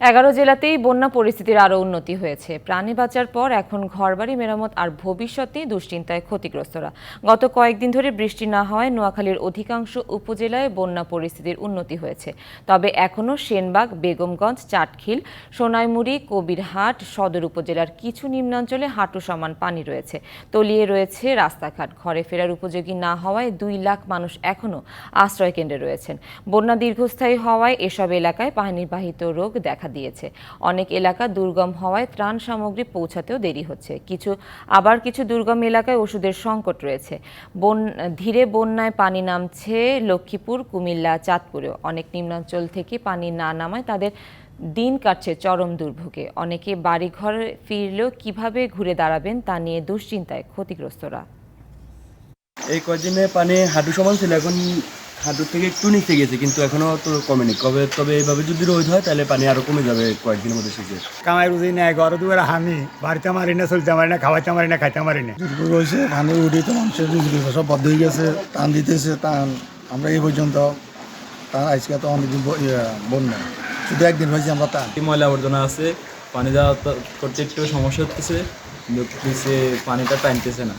এগারো জেলাতেই বন্যা পরিস্থিতির আরও উন্নতি হয়েছে। প্রাণী বাঁচার পর এখন ঘরবাড়ি, মেরামত আর ভবিষ্যতে দুশ্চিন্তায় ক্ষতিগ্রস্তরা। গত কয়েকদিন ধরে বৃষ্টি না হওয়ায় নোয়াখালীর অধিকাংশ উপজেলায় বন্যা পরিস্থিতির উন্নতি হয়েছে। তবে এখনও সেনবাগ, বেগমগঞ্জ, চাটখিল, সোনাইমুড়ি, কবিরহাট সদর উপজেলার কিছু নিম্নাঞ্চলে হাঁটু সমান পানি রয়েছে। তলিয়ে রয়েছে রাস্তাঘাট। ঘরে ফেরার উপযোগী না হওয়ায় দুই লাখ মানুষ এখনও আশ্রয় কেন্দ্রে রয়েছেন। বন্যা দীর্ঘস্থায়ী হওয়ায় এসব এলাকায় পানিবাহিত রোগ দেখা দিয়েছে। অনেক এলাকা দুর্গম হওয়ায় ত্রাণ সামগ্রী পৌঁছাতেও দেরি হচ্ছে। কিছু, আবার কিছু দুর্গম এলাকায় ওষুধের সংকট রয়েছে। বন, ধীরে বন্যায় পানি নামছে লক্ষ্মীপুর, কুমিল্লা, চাঁদপুরেও। অনেক নিম্নাঞ্চল থেকে পানি না নামায় তাদের দিন কাটছে চরম দুর্ভোগে। অনেকে বাড়িঘর ফিরলেও কীভাবে ঘুরে দাঁড়াবেন তা নিয়ে দুশ্চিন্তায় ক্ষতিগ্রস্তরা। এই কয়দিনে পানি হাঁটু সমান ছিল, এখন হাঁটুর থেকে একটু নিচে গেছে কিন্তু এখনও তো কমেনি। কবে তবে এইভাবে যদি রোদ হয় তাহলে পানি আরও কমে যাবে কয়েকদিনের মধ্যে শেষে। কামাই রুজি নেই ঘর দুয়ারে হানি বাড়িতে মারি না চলতে পারি না খাওয়াইতে পারি না খাইতে মারি না দুর্ভোগ হয়েছে পানি উঠে তো মানুষের বিজলি সব বদ্ধ হয়ে গেছে টান দিতেছে টান। আমরা এই পর্যন্ত টান আজকে তো অনেকদিন ইয়ে, বন্যা। শুধু একদিন হয়েছে আমরা টান। ময়লা আবর্জনা আছে পানি যাওয়া তো- করতে একটু সমস্যা হচ্ছে পানিটা টানতেছে না।